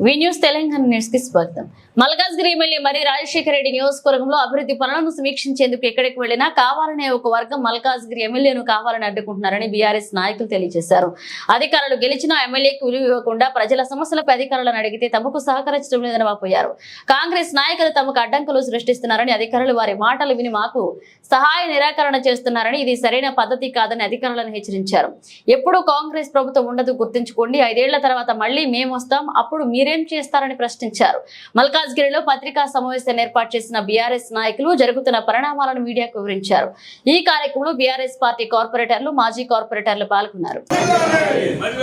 వి news Telangana న్యూస్కి స్వాగతం. Malkajgiri MLA మరి రాజశేఖర రెడ్డి నియోజకవర్గంలో అభివృద్ధి పనులను సమీక్షించేందుకు ఎక్కడికి వెళ్ళినా కావాలనే ఒక వర్గం మల్కాజ్గిరి ఎమ్మెల్యేను కావాలని అడ్డుకుంటున్నారని బీఆర్ఎస్ నాయకులు తెలియజేశారు. అధికారులు గెలిచినా ఎమ్మెల్యేకి విలువ ఇవ్వకుండా ప్రజల సమస్యలపై అధికారులను అడిగితే తమకు సహకరించడం లేదని వాపోయారు. కాంగ్రెస్ నాయకులు తమకు అడ్డంకులు సృష్టిస్తున్నారని అధికారులు వారి మాటలు విని మాకు సహాయ నిరాకరణ చేస్తున్నారని ఇది సరైన పద్ధతి కాదని అధికారులను హెచ్చరించారు. ఎప్పుడు కాంగ్రెస్ ప్రభుత్వం ఉండదు గుర్తుంచుకోండి. ఐదేళ్ళ తర్వాత మళ్ళీ మేము వస్తాం అప్పుడు మీరు చేస్తారని ప్రశ్నించారు. మల్కాజ్గిరిలో పత్రికా సమావేశాన్ని ఏర్పాటు చేసిన బీఆర్ఎస్ నాయకులు జరుగుతున్న పరిణామాలను మీడియాకు వివరించారు. ఈ కార్యక్రమంలో బీఆర్ఎస్ పార్టీ కార్పొరేటర్లు మాజీ కార్పొరేటర్లు పాల్గొన్నారు. మరి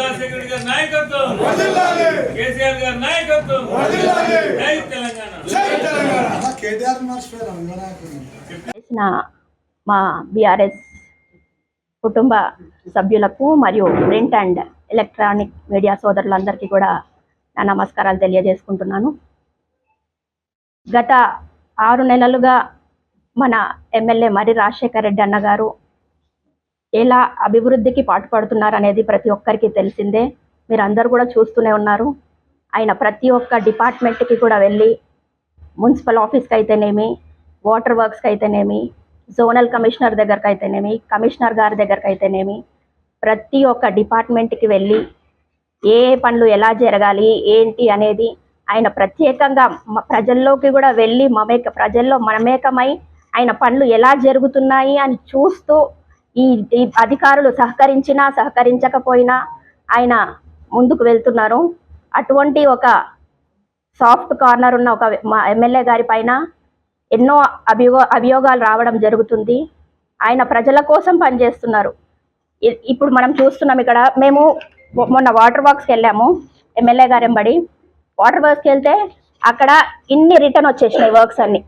మా బీఆర్ఎస్ కుటుంబ సభ్యులకు మరియు ప్రింట్ అండ్ ఎలక్ట్రానిక్ మీడియా సోదరులందరికీ కూడా నా నమస్కారాలు తెలియజేసుకుంటున్నాను. గత ఆరు నెలలుగా మన ఎమ్మెల్యే మరి రాజశేఖర రెడ్డి అన్నగారు ఎలా అభివృద్ధికి పాటుపడుతున్నారు అనేది ప్రతి ఒక్కరికి తెలిసిందే. మీరు అందరు కూడా చూస్తూనే ఉన్నారు. ఆయన ప్రతి ఒక్క డిపార్ట్మెంట్కి కూడా వెళ్ళి మున్సిపల్ ఆఫీస్కి అయితేనేమి వాటర్ వర్క్స్కి అయితేనేమి జోనల్ కమిషనర్ దగ్గరకు అయితేనేమి కమిషనర్ గారి దగ్గరకు అయితేనేమి ప్రతి ఒక్క డిపార్ట్మెంట్కి వెళ్ళి ఏ పనులు ఎలా జరగాలి ఏంటి అనేది ఆయన ప్రత్యేకంగా ప్రజల్లోకి కూడా వెళ్ళి మమేక ప్రజల్లో మమేకమై ఆయన పనులు ఎలా జరుగుతున్నాయి అని చూస్తూ ఈ అధికారులు సహకరించినా సహకరించకపోయినా ఆయన ముందుకు వెళ్తున్నారు. అటువంటి ఒక సాఫ్ట్ కార్నర్ ఉన్న ఒక మా ఎమ్మెల్యే గారి పైన ఎన్నో అభియో అభియోగాలు రావడం జరుగుతుంది. ఆయన ప్రజల కోసం పనిచేస్తున్నారు. ఇ- ఇప్పుడు మనం చూస్తున్నాం ఇక్కడ మేము మొన్న వాటర్ బాక్స్కి వెళ్ళాము ఎమ్మెల్యే గారు ఎంబడి వాటర్ బాక్స్కి వెళ్తే అక్కడ ఇన్ని రిటర్న్ వచ్చేసినాయి వర్క్స్ అన్ని.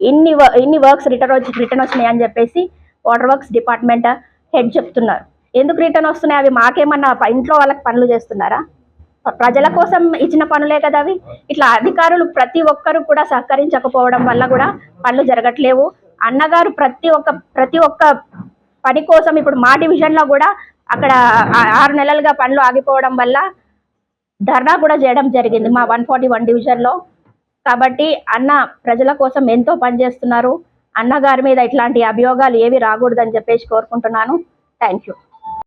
ఇన్ని ఇన్ని వర్క్స్ రిటర్న్ వచ్చి రిటర్న్ వచ్చినాయి అని చెప్పేసి వాటర్ వర్క్స్ డిపార్ట్మెంట్ హెడ్ చెప్తున్నారు. ఎందుకు రిటర్న్ వస్తున్నాయి? అవి మాకేమన్నా ఇంట్లో వాళ్ళకి పనులు చేస్తున్నారా? ప్రజల కోసం ఇచ్చిన పనులే కదా అవి. ఇట్లా అధికారులు ప్రతి ఒక్కరు కూడా సహకరించకపోవడం వల్ల కూడా పనులు జరగట్లేవు. అన్నగారు ప్రతి ఒక్క ప్రతి ఒక్క పని కోసం ఇప్పుడు మా డివిజన్లో కూడా అక్కడ ఆరు నెలలుగా పనులు ఆగిపోవడం వల్ల ధర్నా కూడా చేయడం జరిగింది మా వన్ ఫార్టీ వన్ డివిజన్లో కాబట్టి అన్న ప్రజల కోసం ఎంతో పనిచేస్తున్నారు అన్నగారి మీద ఇట్లాంటి అభియోగాలు ఏవి రాకూడదని చెప్పేసి కోరుకుంటున్నాను. Thank you.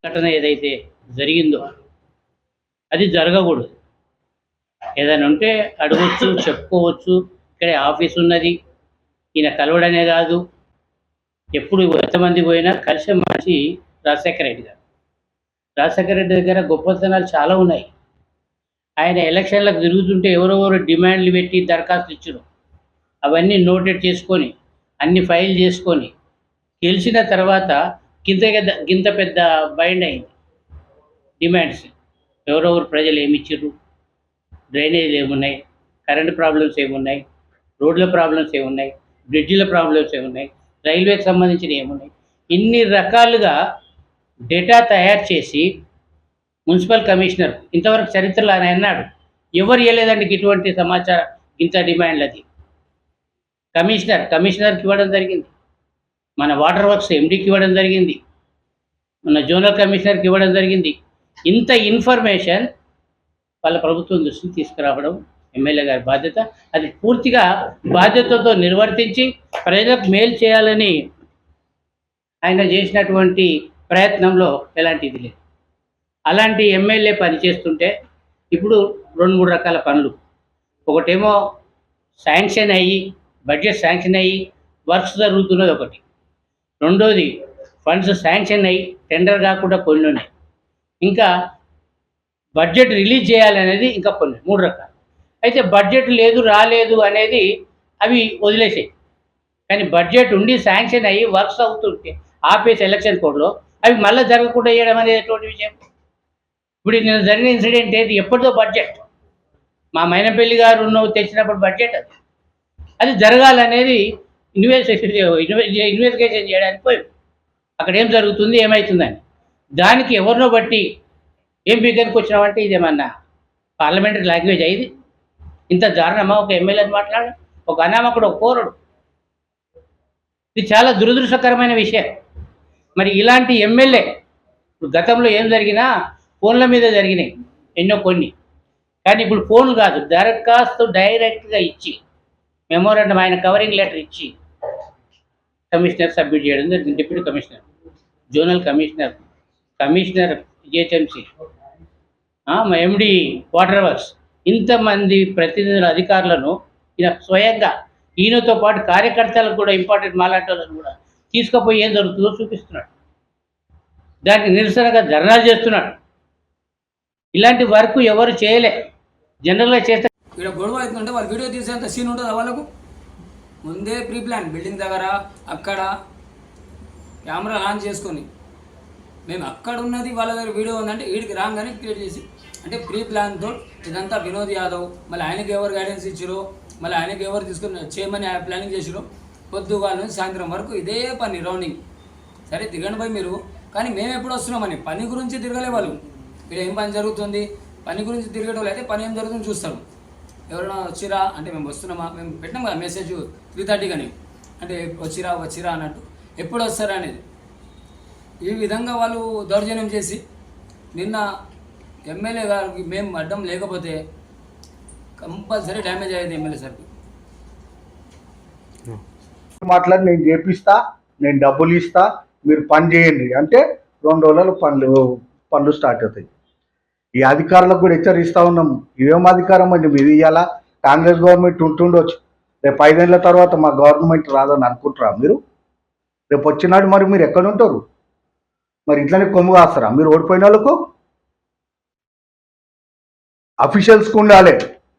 ఘటన ఏదైతే జరిగిందో అది జరగకూడదు. ఏదైనా ఉంటే అడగొచ్చు చెప్పుకోవచ్చు. ఇక్కడ ఆఫీస్ ఉన్నది. ఈయన కలవడనే కాదు. ఎప్పుడు ఎంతమంది పోయినా కలిసే మనిషి రాజశేఖర రెడ్డి గారు. రాజశేఖర రెడ్డి దగ్గర గొప్పతనాలు చాలా ఉన్నాయి. ఆయన ఎలక్షన్లకు తిరుగుతుంటే ఎవరెవరు డిమాండ్లు పెట్టి దరఖాస్తులు ఇచ్చారు. అవన్నీ నోటెడ్ చేసుకొని అన్ని ఫైల్ చేసుకొని గెలిచిన తర్వాత గింత గింత పెద్ద బైండ్ అయింది. డిమాండ్స్. ఎవరెవరు ప్రజలు ఏమిచ్చారు డ్రైనేజీలు ఏమున్నాయి కరెంట్ ప్రాబ్లమ్స్ ఏమున్నాయి రోడ్ల ప్రాబ్లమ్స్ ఏమున్నాయి బ్రిడ్జిల ప్రాబ్లమ్స్ ఏమున్నాయి రైల్వేకి సంబంధించిన ఏమున్నాయి ఇన్ని రకాలుగా డేటా తయారు చేసి మున్సిపల్ కమిషనర్ ఇంతవరకు చరిత్రలో ఆయన అన్నాడు ఎవరు ఇవ్వలేదండి ఇటువంటి సమాచారం? ఇంత డిమాండ్లు అది. కమిషనర్ కమిషనర్కి ఇవ్వడం జరిగింది. మన వాటర్ వర్క్స్ ఎండీకి ఇవ్వడం జరిగింది. మన జోనల్ కమిషనర్కి ఇవ్వడం జరిగింది. ఇంత ఇన్ఫర్మేషన్ వాళ్ళ ప్రభుత్వం దృష్టికి తీసుకురావడం ఎమ్మెల్యే గారి బాధ్యత. అది పూర్తిగా బాధ్యతతో నిర్వర్తించి ప్రజలకు మేలు చేయాలని ఆయన చేసినటువంటి ప్రయత్నంలో ఎలాంటిది లేదు. అలాంటి ఎమ్మెల్యే పనిచేస్తుంటే ఇప్పుడు రెండు మూడు రకాల పనులు. ఒకటేమో శాంక్షన్ అయ్యి బడ్జెట్ శాంక్షన్ అయ్యి వర్క్స్ జరుగుతున్నది ఒకటి. రెండోది ఫండ్స్ శాంక్షన్ అయ్యి టెండర్ కాకుండా కొన్ని ఉన్నాయి. ఇంకా బడ్జెట్ రిలీజ్ చేయాలనేది ఇంకా కొన్ని మూడు రకాలు. అయితే బడ్జెట్ లేదు రాలేదు అనేది అవి వదిలేసాయి. కానీ బడ్జెట్ ఉండి శాంక్షన్ అయ్యి వర్క్స్ అవుతుంటే ఆపేసి ఎలక్షన్ కోడ్లో అవి మళ్ళీ జరగకుండా చేయడం అనేటువంటి విషయం. ఇప్పుడు నేను జరిగిన ఇన్సిడెంట్ ఏది? ఎప్పటిదో బడ్జెట్ మా మైనపల్లి గారు ఉన్న తెచ్చినప్పుడు బడ్జెట్ అది. అది జరగాలనేది ఇన్వెస్టిగేషన్ ఇన్వెస్టిగేషన్ చేయడానికి పోయి. అక్కడ ఏం జరుగుతుంది? ఏమవుతుందని దానికి ఎవరినో బట్టి ఏం బిగ్గరికి వచ్చినామంటే ఇదేమన్నా పార్లమెంటరీ లాంగ్వేజ్ అయ్యింది ఇంత దారుణమా? ఒక ఎమ్మెల్యేని మాట్లాడు ఒక అనామకుడు ఒక కోరుడు ఇది చాలా దురదృష్టకరమైన విషయం. మరి ఇలాంటి ఎమ్మెల్యే ఇప్పుడు గతంలో ఏం జరిగినా ఫోన్ల మీద జరిగినాయి ఎన్నో కొన్ని. కానీ ఇప్పుడు ఫోన్ కాదు దరఖాస్తు డైరెక్ట్గా ఇచ్చి మెమోరాండం ఆయన కవరింగ్ లెటర్ ఇచ్చి కమిషనర్ సబ్మిట్ చేయడం జరిగింది deputy commissioner zonal commissioner commissioner GHMC MD water works ఇంతమంది ప్రతినిధుల అధికారులను ఈయన స్వయంగా ఈయనతో పాటు కార్యకర్తలకు కూడా ఇంపార్టెంట్ మాలాంటి వాళ్ళని కూడా తీసుకుపోయి ఏం జరుగుతుందో చూపిస్తున్నాడు. దానికి నిరసనగా ధర్నాలు చేస్తున్నాడు. ఇలాంటి వర్క్ ఎవరు చేయలే. జనరల్గా చేస్తే ఇక్కడ గొడవ అవుతుందంటే వాళ్ళు వీడియో తీసేంత సీన్ ఉంటుందా వాళ్ళకు? ముందే ప్రీ ప్లాన్ బిల్డింగ్ దగ్గర అక్కడ కెమెరా ఆన్ చేసుకొని. మేము అక్కడ ఉన్నది వాళ్ళ దగ్గర వీడియో ఉందంటే వీడికి రాగానే క్రియేట్ చేసి అంటే ప్రీ ప్లాన్తో ఇదంతా వినోద్ యాదవ్ మళ్ళీ ఆయనకి ఎవరు గైడెన్స్ ఇచ్చారో మళ్ళీ ఆయనకి ఎవరు తీసుకుని చేయమని ప్లానింగ్ చేసిరో పొద్దుగాల నుంచి సాయంత్రం వరకు ఇదే పని రౌండింగ్ సరే దిగండి పోయి మీరు. కానీ మేము ఎప్పుడు వస్తున్నామని పని గురించి తిరగలే వాళ్ళు ఇక్కడ ఏం పని జరుగుతుంది? పని గురించి తిరిగేటోళ్ళు వాళ్ళు అయితే పని ఏం జరుగుతుంది చూస్తారు. ఎవరైనా వచ్చిరా? అంటే మేము వస్తున్నామా? మేము పెట్టినాం కదా మెసేజ్ త్రీ థర్టీ కానీ. అంటే వచ్చిరా వచ్చిరా అన్నట్టు. ఎప్పుడు వస్తారా అనేది. ఈ విధంగా వాళ్ళు దౌర్జన్యం చేసి నిన్న ఎమ్మెల్యే గారికి మేము అడ్డం లేకపోతే కంపల్సరీ డ్యామేజ్ అయ్యేది ఎమ్మెల్యే సార్కి. మాట్లాడి నేను చేపిస్తా నేను డబ్బులు ఇస్తా మీరు పని చేయండి. అంటే రెండు రోజులు పనులు పనులు స్టార్ట్ అవుతాయి. ఈ అధికారులకు కూడా హెచ్చరిస్తా ఉన్నాం. ఇవేం అధికారం అండి? మీరు ఇవ్వాలా కాంగ్రెస్ గవర్నమెంట్ ఉంటుండొచ్చు. రేపు ఐదేళ్ళ తర్వాత మా గవర్నమెంట్ రాదని అనుకుంటారా మీరు? రేపు వచ్చినాడు మరి మీరు ఎక్కడ ఉంటారు? మరి ఇట్లనే కొమ్ము కాస్తారా? మీరు ఓడిపోయిన వాళ్ళకు? అఫీషియల్స్కి ఉండాలి.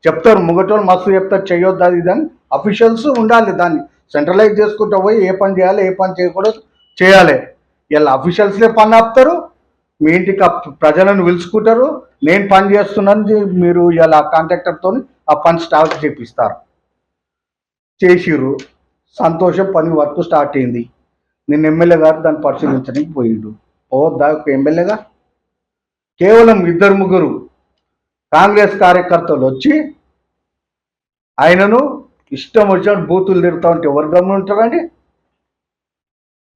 చెప్తారు. ముగటోళ్ళు మస్తు చెప్తారు. చేయొద్దు అది ఇది అఫీషియల్స్ ఉండాలి దాన్ని. సెంట్రలైజ్ చేసుకుంటూ పోయి ఏ పని చేయాలి ఏ పని చేయకూడదు చేయాలి. ఇలా అఫీషియల్స్లే పని ఆపుతారు. మీ ఇంటికి ప్రజలను పిలుచుకుంటారు. నేను పని చేస్తున్నాను మీరు ఇలా కాంట్రాక్టర్తో ఆ పని స్టార్ట్ చేపిస్తారు. చేసిరు సంతోషం పని వర్క్ స్టార్ట్ అయింది. నిన్న ఎమ్మెల్యే గారు దాన్ని పరిశీలించడానికి పోయిండు. ఓ దాకా ఎమ్మెల్యేగా కేవలం ఇద్దరు ముగ్గురు కాంగ్రెస్ కార్యకర్తలు వచ్చి ఆయనను ఇష్టం వచ్చినట్టు బూతులు తిడతా ఉంటే ఎవరు గమనింటారండి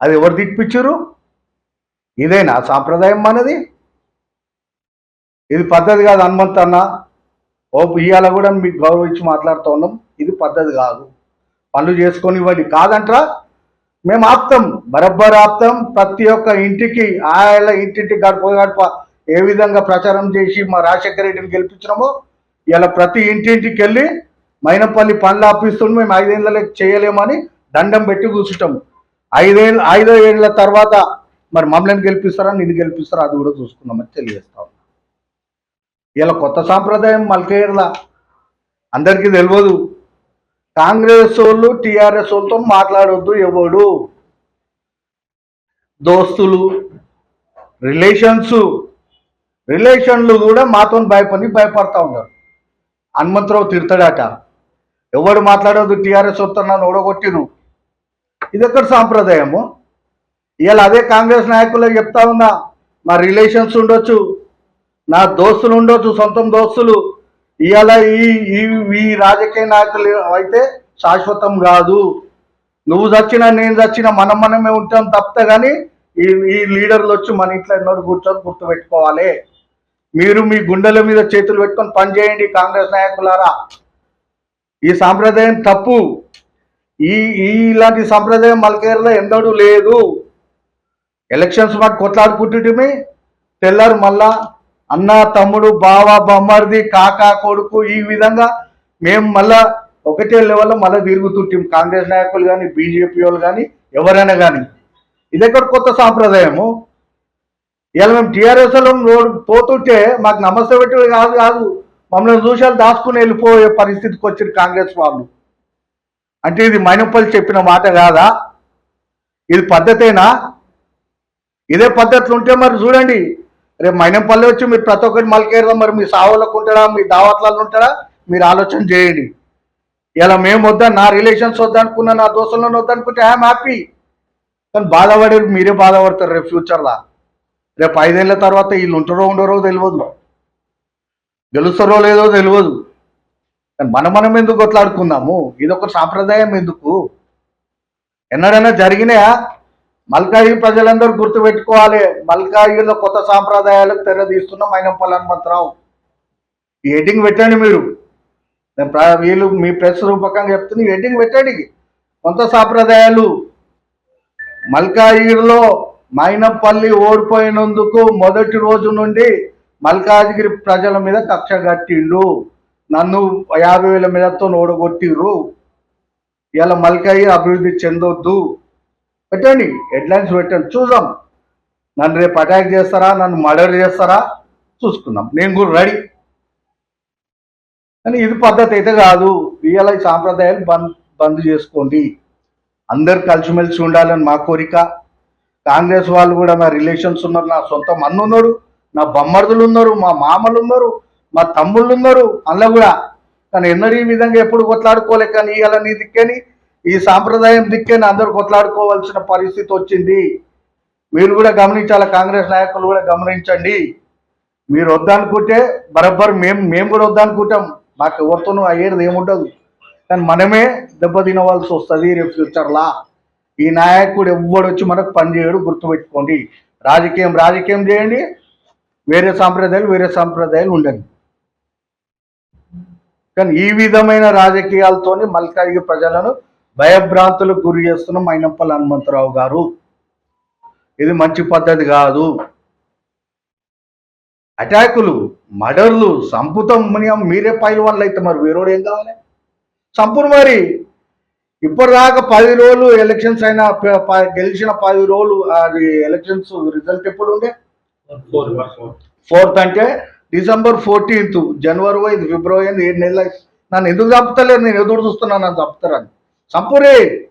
అది ఎవరు తిప్పించారు ఇదేనా సాంప్రదాయం మనది. ఇది పద్ధతి కాదు హనుమంత్ అన్న. ఓ ఇవాళ కూడా మీకు గౌరవించి మాట్లాడుతూ ఉన్నాం. ఇది పద్ధతి కాదు. పనులు చేసుకొని ఇవ్వండి కాదంటారా మేము ఆప్తాం బరబ్బర్ ఆప్తాం. ప్రతి ఒక్క ఇంటికి ఆయన ఇంటింటి గడప గడప ఏ విధంగా ప్రచారం చేసి మా రాజశేఖర రెడ్డిని గెలిపించినామో ఇలా ప్రతి ఇంటింటికి వెళ్ళి మైనపల్లి పనులు ఆపిస్తుంటే మేము ఐదేళ్ళకి చేయలేమని దండం పెట్టి కూర్చుంటాము. ఐదేళ్ళ ఐదో ఏళ్ళ తర్వాత మరి మమ్మల్ని గెలిపిస్తారా నిన్ను గెలిపిస్తారా అది కూడా చూసుకున్నామని తెలియజేస్తా ఉన్నా. ఇలా కొత్త సాంప్రదాయం మల్కేర్ల అందరికీ తెలియదు. కాంగ్రెస్ వాళ్ళు టీఆర్ఎస్ వాళ్ళతో మాట్లాడొద్దు ఎవడు. దోస్తులు రిలేషన్స్ రిలేషన్లు కూడా మాతో భయపడి భయపడతా ఉన్నారు. హనుమంతరావు తిడతాడట. ఎవడు మాట్లాడొద్దు టీఆర్ఎస్ వస్తున్నాను ఓడగొట్టిను ఇది ఎక్కడ సాంప్రదాయము? ఇవాళ అదే కాంగ్రెస్ నాయకులకు చెప్తా ఉన్నా మా రిలేషన్స్ ఉండొచ్చు నా దోస్తులు ఉండొచ్చు సొంతం దోస్తులు. ఇవాళ ఈ ఈ ఈ రాజకీయ నాయకులు అయితే శాశ్వతం కాదు. నువ్వు చచ్చినా నేను చచ్చినా మనం మనమే ఉంటాం తప్పితే కానీ ఈ ఈ లీడర్లు వచ్చి మన ఇంట్లో ఎన్నోడు కూర్చొని గుర్తుపెట్టుకోవాలి. మీరు మీ గుండెల మీద చేతులు పెట్టుకొని పనిచేయండి కాంగ్రెస్ నాయకులారా. ఈ సాంప్రదాయం తప్పు. ఈ ఈ ఇలాంటి సాంప్రదాయం మల్కేరులో ఎందడూ లేదు. ఎలక్షన్స్ మాట కొట్లాడుకుంటుంటే తెల్లారు మళ్ళా అన్న తమ్ముడు బావ బొమ్మర్ది కాకా కొడుకు ఈ విధంగా మేము మళ్ళా ఒకటే లెవెల్లో మళ్ళీ తిరుగుతుంటాం కాంగ్రెస్ నాయకులు కానీ బీజేపీ వాళ్ళు కానీ ఎవరైనా కానీ ఇది ఎక్కడ కొత్త సాంప్రదాయము? ఇలా మేము టీఆర్ఎస్ఎల్ పోతుంటే మాకు నమస్తే పెట్టి కాదు కాదు. మమ్మల్ని చూసాలు దాచుకుని వెళ్ళిపోయే పరిస్థితికి వచ్చిన కాంగ్రెస్ వాళ్ళు. అంటే ఇది మైనపల్లి చెప్పిన మాట కాదా? ఇది పద్ధతేనా? ఇదే పద్ధతులు ఉంటే మరి చూడండి. రేపు మైనంపల్లి వచ్చి మీరు ప్రతి ఒక్కటి మలకేరదా? మరి మీ సావులకు ఉంటాడా? మీ దావట్లలో ఉంటాడా? మీరు ఆలోచన చేయండి. ఇలా మేము వద్దా? నా రిలేషన్స్ వద్దనుకున్నా నా దోస్తులను వద్దనుకుంటే ఐఎమ్ హ్యాపీ. కానీ బాధపడే మీరే బాధపడతారు రేపు ఫ్యూచర్లో. రేపు ఐదేళ్ళ తర్వాత వీళ్ళు ఉంటారో ఉండరో తెలియదు. గెలుస్తారో లేదో తెలియదు. మన మనం మనం ఎందుకు కొట్లాడుకుందాము? ఇది ఒక సాంప్రదాయం ఎందుకు? ఎన్నడైనా జరిగినాయా? మల్కాయి ప్రజలందరూ గుర్తుపెట్టుకోవాలి. మల్కాయిలో కొత్త సాంప్రదాయాలకు తెరదీస్తున్న మైనంపల్లి హనుమంతరావు ఈ హెడ్డింగ్ పెట్టండి మీరు. నేను వీళ్ళు మీ ప్రెస్ రూపకంగా చెప్తున్నా ఈ హెడ్డింగ్ పెట్టండి. కొంత సాంప్రదాయాలు. మల్కాయిలో మైనపల్లి ఓడిపోయినందుకు మొదటి రోజు నుండి మల్కాజిగిరి ప్రజల మీద కక్ష కట్టిండు నన్ను యాభై వేల మీదతో ఓడగొట్టిర్రు ఇలా మల్కాయి అభివృద్ధి చెందొద్దు. పెట్టండి హెడ్లైన్స్ పెట్టండి చూద్దాం. నన్ను రేపు అటాక్ చేస్తారా నన్ను మర్డర్ చేస్తారా? చూసుకుందాం. నేను కూడా రెడీ. కానీ ఇది పద్ధతి అయితే కాదు. ఇవాళ ఈ సాంప్రదాయాలు బంద్ బంద్ చేసుకోండి. అందరు కలిసిమెలిసి ఉండాలని మా కోరిక. కాంగ్రెస్ వాళ్ళు కూడా నా రిలేషన్స్ ఉన్నారు నా సొంత మన్ను ఉన్నాడు నా బొమ్మర్దులు ఉన్నారు మా మామలు ఉన్నారు మా తమ్ముళ్ళు ఉన్నారు అందులో కూడా కానీ ఎన్నడూ ఈ విధంగా ఎప్పుడు కొట్లాడుకోలే కానీ ఇవాళ నీ దిక్కని ఈ సాంప్రదాయం దిక్కని అందరూ కొట్లాడుకోవాల్సిన పరిస్థితి వచ్చింది. మీరు కూడా గమనించాలి కాంగ్రెస్ నాయకులు కూడా గమనించండి. మీరు వద్దనుకుంటే బరబ్బర్ మేము మేము కూడా వద్దనుకుంటాం. మాకు ఎవరితోనూ అయ్యేది ఏముండదు. కానీ మనమే దెబ్బ తినవలసి వస్తుంది రేపు ఫ్యూచర్లా. ఈ నాయకుడు ఎవ్వడు వచ్చి మనకు పనిచేయడు గుర్తుపెట్టుకోండి. రాజకీయం రాజకీయం చేయండి. వేరే సాంప్రదాయాలు వేరే సాంప్రదాయాలు ఉండండి కానీ ఈ విధమైన రాజకీయాలతోని మల్కాజిగి ప్రజలను భయభ్రాంతులకు గురి చేస్తున్న మైనప్పలు హనుమంతరావు గారు. ఇది మంచి పద్ధతి కాదు. అటాకులు మర్డర్లు సంపుతం మునియం మీరే వాళ్ళు అయితే మరి వేరోడు ఏం కావాలి? చంపురు మరి ఇప్పటిదాకా పది రోజులు ఎలక్షన్స్ అయినా ప- గెలిచిన పది రోజులు అది ఎలక్షన్స్ రిజల్ట్ ఎప్పుడు ఉండే? ఫోర్త్ అంటే డిసెంబర్ ఫోర్టీన్త్ జనవరి ఐదు ఫిబ్రవరి ఐదు ఏడు నెలలు నన్ను ఎందుకు చంపుతలేరు? నేను ఎదురు చూస్తున్నాను నన్ను చంపుతారని. చంపురే.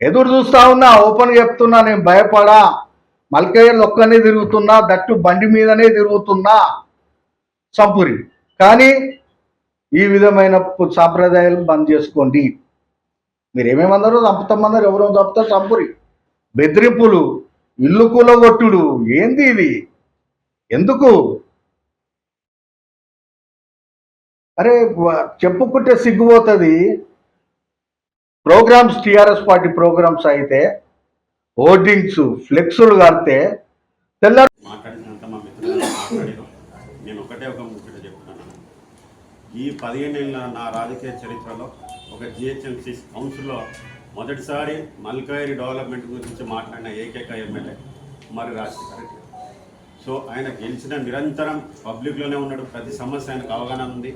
ఎదురు చూస్తా ఉన్నా ఓపెన్ చెప్తున్నా నేను భయపడా. మల్కయ్యలు ఒక్కనే తిరుగుతున్నా దట్టు బండి మీదనే తిరుగుతున్నా. చంపురి. కానీ ఈ విధమైన సాంప్రదాయాలు బంద్ చేసుకోండి. మీరు ఏమేమన్నారో చంపుతామన్నారు ఎవరో చంపుతారు చంపురి. బెదిరింపులు. ఇల్లు కూలగొట్టుడు. ఏంది ఇది? ఎందుకు? అరే చెప్పుకుంటే సిగ్గుపోతుంది. ప్రోగ్రామ్స్ టీఆర్ఎస్ పార్టీ ప్రోగ్రామ్స్ అయితే హోర్డింగ్స్ ఫ్లెక్సులు కడితే తెల్ల నేను ఒకటే ఒక ముఖ్యంగా చెప్తున్నాను. ఈ పదిహేను నా రాజకీయ చరిత్రలో ఒక జిహెచ్ఎంసీ కౌన్సిల్లో మొదటిసారి మల్కాయిరి డెవలప్మెంట్ గురించి మాట్లాడిన ఏకైక ఎమ్మెల్యే మరి రాజశేఖర సో ఆయన గెలిచిన నిరంతరం పబ్లిక్లోనే ఉన్నాడు. ప్రతి సమస్య ఆయనకు అవగాహన ఉంది.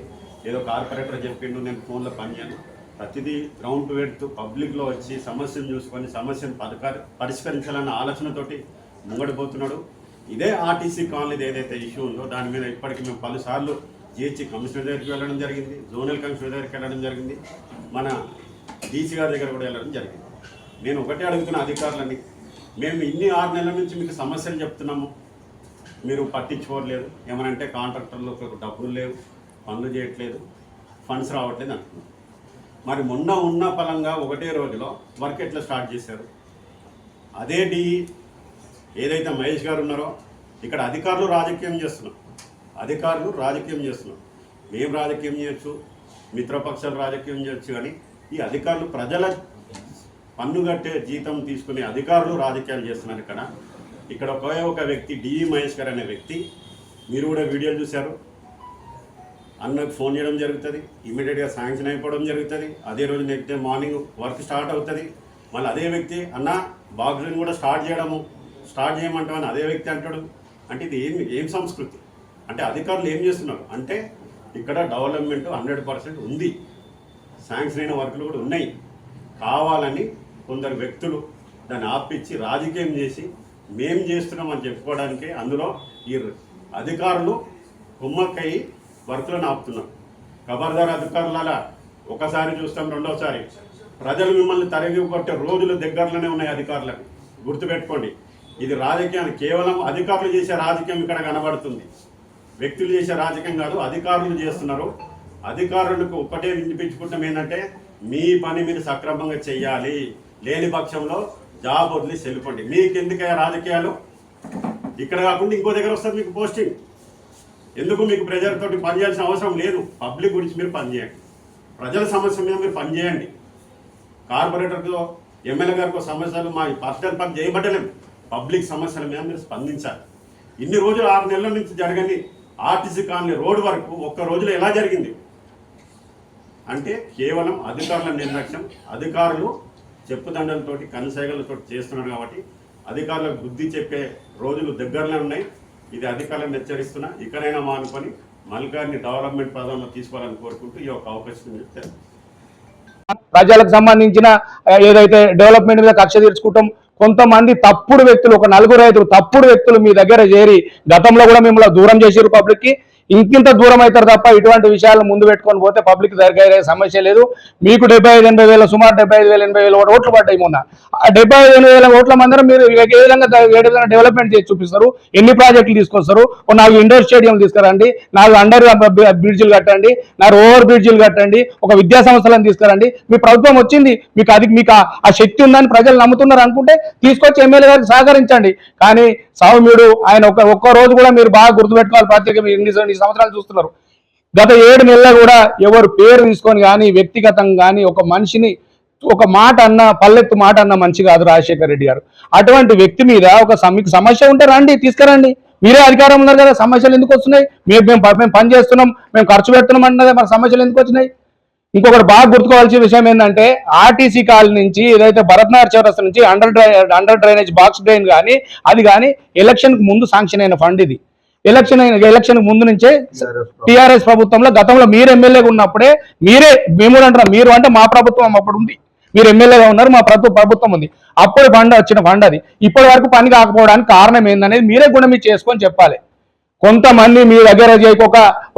ఏదో కార్పొరేటర్ చెప్పిండు నేను ఫోన్లో పనిచేయను ప్రతిదీ గ్రౌండ్ టు పెడుతూ పబ్లిక్లో వచ్చి సమస్యను చూసుకొని సమస్యను పథకాలు పరిష్కరించాలన్న ఆలోచనతోటి ముంగడిపోతున్నాడు. ఇదే ఆర్టీసీ కాలనీది ఏదైతే ఇష్యూ ఉందో దాని మీద ఇప్పటికి మేము పలుసార్లు జిహెచ్సి కమిషనర్ దగ్గరికి వెళ్ళడం జరిగింది జోనల్ కమిషనర్ దగ్గరికి వెళ్ళడం జరిగింది. మన డీసీ గారి దగ్గర కూడా వెళ్ళడం జరిగింది. నేను ఒకటే అడుగుతున్న అధికారులని మేము ఇన్ని ఆరు నెలల నుంచి మీకు సమస్యలు చెప్తున్నాము. మీరు పట్టించుకోవట్లేదు. ఏమనంటే కాంట్రాక్టర్లకు డబ్బులు లేవు పనులు చేయట్లేదు ఫండ్స్ రావట్లేదు అంటున్నాం మరి మొన్న ఉన్న పలంగా ఒకటే రోజులో వర్క్ ఎట్లా స్టార్ట్ చేశారు? అదే డిఈ ఏదైతే మహేష్ గారు ఉన్నారో ఇక్కడ అధికారులు రాజకీయం చేస్తున్నాం అధికారులు రాజకీయం చేస్తున్నాం మేము రాజకీయం చేయొచ్చు మిత్రపక్షాలు రాజకీయం చేయొచ్చు కానీ ఈ అధికారులు ప్రజల పన్ను కట్టే జీతం తీసుకునే అధికారులు రాజకీయాలు చేస్తున్నారు ఇక్కడ. ఇక్కడ ఒకే ఒక వ్యక్తి డిఈ మహేష్ గారు అనే వ్యక్తి. మీరు కూడా వీడియోలు చూశారు. అన్నకు ఫోన్ చేయడం జరుగుతుంది. ఇమీడియట్గా శాంక్షన్ అయిపోవడం జరుగుతుంది. అదే రోజు next day morning work start అవుతుంది. మళ్ళీ అదే వ్యక్తి అన్న బాక్సింగ్ కూడా స్టార్ట్ చేయడము. స్టార్ట్ చేయమంటామని అదే వ్యక్తి అంటాడు. అంటే ఇది ఏం ఏం సంస్కృతి? అంటే అధికారులు ఏం చేస్తున్నారు? అంటే ఇక్కడ డెవలప్మెంట్ హండ్రెడ్ పర్సెంట్ ఉంది. శాంక్షన్ అయిన వర్కులు కూడా ఉన్నాయి. కావాలని కొందరు వ్యక్తులు దాన్ని ఆపిచ్చి రాజకీయం చేసి మేం చేస్తున్నామని చెప్పుకోవడానికే అందులో ఈ అధికారులు కుమ్మక్కయి వర్కులను ఆపుతున్నారు. ఖబర్దార్ అధికారుల ఒకసారి చూస్తాం రెండోసారి. ప్రజలు మిమ్మల్ని తరిగి కొట్టే రోజులు దగ్గరలోనే ఉన్నాయి అధికారులకు. గుర్తుపెట్టుకోండి ఇది రాజకీయాన్ని కేవలం అధికారులు చేసే రాజకీయం ఇక్కడ కనబడుతుంది. వ్యక్తులు చేసే రాజకీయం కాదు అధికారులు చేస్తున్నారు. అధికారులకు ఒక్కటే వినిపించుకుంటాం ఏంటంటే మీ పని మీరు సక్రమంగా చెయ్యాలి. లేని పక్షంలో జాబ్ వదిలి వెళ్ళిపోండి మీకు ఎందుకయ్యా రాజకీయాలు? ఇక్కడ కాకుండా ఇంకో దగ్గర వస్తుంది మీకు పోస్టింగ్. ఎందుకు మీకు ప్రజలతో పనిచేయాల్సిన అవసరం లేదు? పబ్లిక్ గురించి మీరు పనిచేయండి ప్రజల సమస్య మీద మీరు పనిచేయండి కార్పొరేటర్తో ఎమ్మెల్యే గారికి సమస్యలు మా పర్సనల్ పని చేయబట్టలేము పబ్లిక్ సమస్యల మీద మీరు స్పందించాలి. ఇన్ని రోజులు ఆరు నెలల నుంచి జరగని ఆర్టీసీ కాలనీ రోడ్డు వరకు ఒక్క రోజులో ఎలా జరిగింది? అంటే కేవలం అధికారుల నిర్లక్ష్యం. అధికారులు చెప్పుదండలతో కనుసైగలతో చేస్తున్నారు కాబట్టి అధికారులకు బుద్ధి చెప్పే రోజులు దగ్గరలో ఉన్నాయి. ఇది అధికారులను హెచ్చరిస్తున్నా. ఇకనైనా మానుకొని మల్కారిని డెవలప్మెంట్ పదంలో తీసుకోవాలని కోరుకుంటూ ఈ యొక్క అవకాశం చెప్తాను. ప్రజలకు సంబంధించిన ఏదైతే డెవలప్మెంట్ మీద కక్ష తీర్చుకుంటాం కొంతమంది తప్పుడు వ్యక్తులు ఒక నలుగురు ఐదుగురు తప్పుడు వ్యక్తులు మీ దగ్గర చేరి గతంలో కూడా మిమ్మల్ని దూరం చేసారు పబ్లిక్కి ఇంకింత దూరం అవుతారు తప్ప ఇటువంటి విషయాలను ముందు పెట్టుకొని పోతే పబ్లిక్ దగ్గర సమస్య లేదు. మీకు డెబ్బై ఐదు ఎనభై వేల సుమారు డెబ్బై ఐదు వేల ఎనభై వేల ఓట్లు పడ్డాయి మొన్న. ఆ డెబ్బై ఐదు ఎనభై వేల ఓట్ల మందరం మీరు ఏ విధంగా ఏ విధంగా డెవలప్మెంట్ చేసి చూపిస్తారు? ఎన్ని ప్రాజెక్టులు తీసుకొస్తారు? ఓ నాలుగు ఇండోర్ స్టేడియం తీసుకురండి. నాలుగు అండర్ బ్రిడ్జిలు కట్టండి. నాలుగు ఓవర్ బ్రిడ్జిలు కట్టండి. ఒక విద్యా సంస్థలను తీసుకురండి. మీ ప్రభుత్వం వచ్చింది. మీకు అది మీకు ఆ శక్తి ఉందని ప్రజలు నమ్ముతున్నారు అనుకుంటే తీసుకొచ్చి ఎమ్మెల్యే గారికి సహకరించండి. కానీ సౌమ్యుడు ఆయన ఒక ఒక్క రోజు కూడా మీరు బాగా గుర్తుపెట్టుకోవాలి ప్రత్యేక మీరు ఇన్ని సంవత్సరాలు చూస్తున్నారు. గత ఏడు నెలల కూడా ఎవరు పేరు తీసుకొని కానీ వ్యక్తిగతంగా కానీ ఒక మనిషిని ఒక మాట అన్న పల్లెత్తు మాట అన్న మంచి కాదు రాజశేఖర రెడ్డి గారు. అటువంటి వ్యక్తి మీద ఒక మీకు సమస్య ఉంటే రండి తీసుకురండి. మీరే అధికారం ఉన్నారు కదా సమస్యలు ఎందుకు వస్తున్నాయి? మేము మేము పని చేస్తున్నాం మేము ఖర్చు పెడుతున్నాం అన్నదే మన సమస్యలు ఎందుకు వచ్చినాయి? ఇంకొకటి బాగా గుర్తుకోవాల్సిన విషయం ఏంటంటే ఆర్టీసీ కాలనీ నుంచి ఏదైతే భరత్నగర్ చౌరస్తా నుంచి under dry under drainage box drain కానీ అది కానీ ఎలక్షన్కు ముందు శాంక్షన్ అయిన ఫండ్ ఇది. ఎలక్షన్ అయిన ఎలక్షన్ ముందు నుంచే టిఆర్ఎస్ ప్రభుత్వంలో గతంలో మీరు ఎమ్మెల్యేగా ఉన్నప్పుడే మీరే మేము కూడా మీరు అంటే మా ప్రభుత్వం అప్పుడు ఉంది. మీరు ఎమ్మెల్యేగా ఉన్నారు మా ప్రభుత్వ ప్రభుత్వం ఉంది. అప్పుడు ఫండ్ వచ్చిన ఫండ్ అది. ఇప్పటి వరకు పని కాకపోవడానికి కారణం ఏందనేది మీరే గుణమి చేసుకొని చెప్పాలి. కొంతమంది మీ దగ్గర చేయక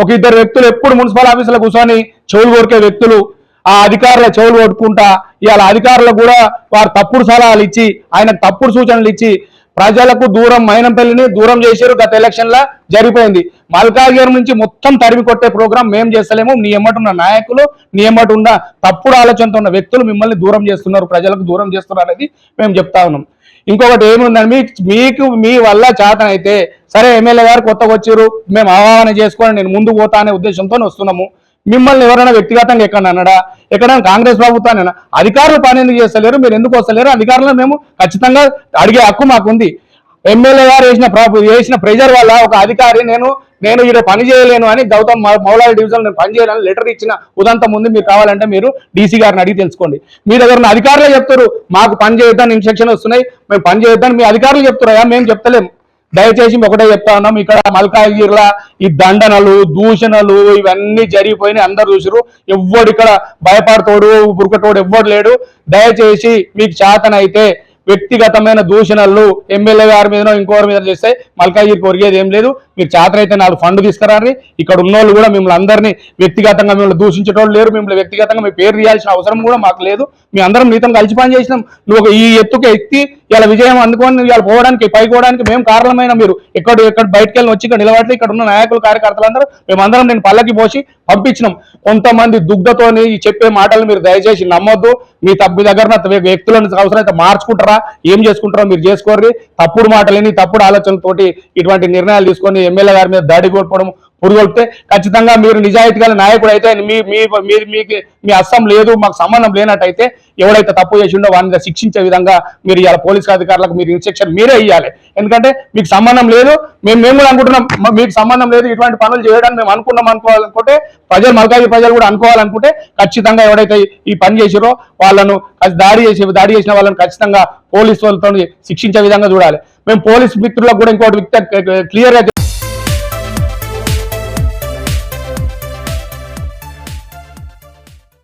ఒక ఇద్దరు వ్యక్తులు ఎప్పుడు మున్సిపల్ ఆఫీసులో కూర్చొని చెవులు కొరికే వ్యక్తులు ఆ అధికారుల చెవులు కొట్టుకుంటా ఇవాళ అధికారులకు కూడా వారు తప్పుడు సలహాలు ఇచ్చి ఆయనకు తప్పుడు సూచనలు ఇచ్చి ప్రజలకు దూరం మైనంపల్లిని దూరం చేశారు గత ఎలక్షన్ లా జరిగిపోయింది. మల్కాజ్గిరి నుంచి మొత్తం తరిమి కొట్టే ప్రోగ్రాం మేము చేస్తలేము. నీ ఎమ్మటున్న నాయకులు నీ ఎమ్మటున్న తప్పుడు ఆలోచనతో ఉన్న వ్యక్తులు మిమ్మల్ని దూరం చేస్తున్నారు ప్రజలకు దూరం చేస్తున్నారు అనేది మేము చెప్తా ఉన్నాం. ఇంకొకటి ఏముందని మీ మీకు మీ వల్ల చేతనైతే సరే ఎమ్మెల్యే గారు కొత్తగా వచ్చారు మేము ఆహ్వాన చేసుకొని నేను ముందుకు పోతా అనే ఉద్దేశంతో వస్తున్నాము. మిమ్మల్ని ఎవరైనా వ్యక్తిగతంగా ఎక్కడ అన్నాడా? ఎక్కడైనా కాంగ్రెస్ ప్రభుత్వాన్ని అధికారులు పని ఎందుకు చేస్తలేరు? మీరు ఎందుకు వస్తలేరు? అధికారులను మేము ఖచ్చితంగా అడిగే హక్కు మాకుంది. ఎమ్మెల్యే గారు వేసిన ప్ర- వేసిన ప్రెజర్ వల్ల ఒక అధికారి నేను నేను ఈడ పని చేయలేను అని గౌతమ్ మౌలాలి డివిజన్ నేను పని చేయలేను లెటర్ ఇచ్చిన ఉదంతం ఉంది మీరు కావాలంటే మీరు డీసీ గారిని అడిగి తెలుసుకోండి. మీ దగ్గర ఉన్న అధికారులే చెప్తారు మాకు పని చేయొద్దని ఇన్స్ట్రక్షన్ వస్తున్నాయి మేము పని చేయొద్దని మీ అధికారులు చెప్తున్నాయా మేము చెప్తలేము దయచేసి ఒకటే చెప్తా ఉన్నాం ఇక్కడ మల్కాజ్గిరిలా ఈ దండనలు దూషణలు ఇవన్నీ జరిగిపోయినాయి అందరు చూసిరు ఎవ్వడు ఇక్కడ భయపడతాడు బురకటోడు ఎవ్వడు లేడు. దయచేసి మీకు చేతనైతే వ్యక్తిగతమైన దూషణలు ఎమ్మెల్యే గారి మీద ఇంకోరి మీద చేస్తే మల్కాజ్గిరికి ఒరిగేది ఏం లేదు. మీరు చేతనైతే నాలుగు ఫండ్ తీసుకురారి ఇక్కడ ఉన్నోళ్ళు కూడా మిమ్మల్ని అందరినీ వ్యక్తిగతంగా మిమ్మల్ని దూషించేటోళ్ళు లేరు. మిమ్మల్ని వ్యక్తిగతంగా మీ పేరు తీయాల్సిన అవసరం కూడా మాకు లేదు. మీ అందరం మీతో కలిసి పని చేసినాం. నువ్వు ఒక ఈ ఎత్తుకు ఎత్తి ఇలా విజయం అందుకొని ఇలా పోవడానికి పైకి పోవడానికి మేము కారణమైన మీరు. ఎక్కడ ఎక్కడ బయటకు వెళ్ళి వచ్చి ఇక్కడ నిలబడి ఇక్కడ ఉన్న నాయకులు కార్యకర్తలందరూ మేమందరం నేను పల్లకి పోసి పంపించినాం. కొంతమంది దుగ్ధతోని చెప్పే మాటలు మీరు దయచేసి నమ్మొద్దు. మీ తప్పు మీ దగ్గర వ్యక్తులను అవసరమైతే మార్చుకుంటారా? ఏం చేసుకుంటారో మీరు చేసుకోర్రి. తప్పుడు మాటలని తప్పుడు ఆలోచనలతోటి ఇటువంటి నిర్ణయాలు తీసుకొని ఎమ్మెల్యే గారి మీద దాడి కోల్పోవడం పురుగొల్పితే ఖచ్చితంగా మీరు నిజాయితీగా నాయకుడు అయితే మీ మీరు మీకు మీ అస్సం లేదు మాకు సంబంధం లేనట్టయితే ఎవడైతే తప్పు చేసిండో వారిని శిక్షించే విధంగా మీరు ఇవాళ పోలీస్ అధికారులకు మీరు ఇన్స్ట్రక్షన్ మీరే ఇవ్వాలి ఎందుకంటే మీకు సంబంధం లేదు మేము మేము కూడా అనుకుంటున్నాం మీకు సంబంధం లేదు ఇటువంటి పనులు చేయడానికి మేము అనుకున్నాం అనుకోవాలనుకుంటే ప్రజలు మల్కాజీ ప్రజలు కూడా అనుకోవాలనుకుంటే ఖచ్చితంగా ఎవడైతే ఈ పని చేసిరో వాళ్ళను దాడి చేసి దాడి చేసిన వాళ్ళని ఖచ్చితంగా పోలీస్ వాళ్ళతో శిక్షించే విధంగా చూడాలి. మేము పోలీస్ మిత్రులకు కూడా ఇంకోటి క్లియర్గా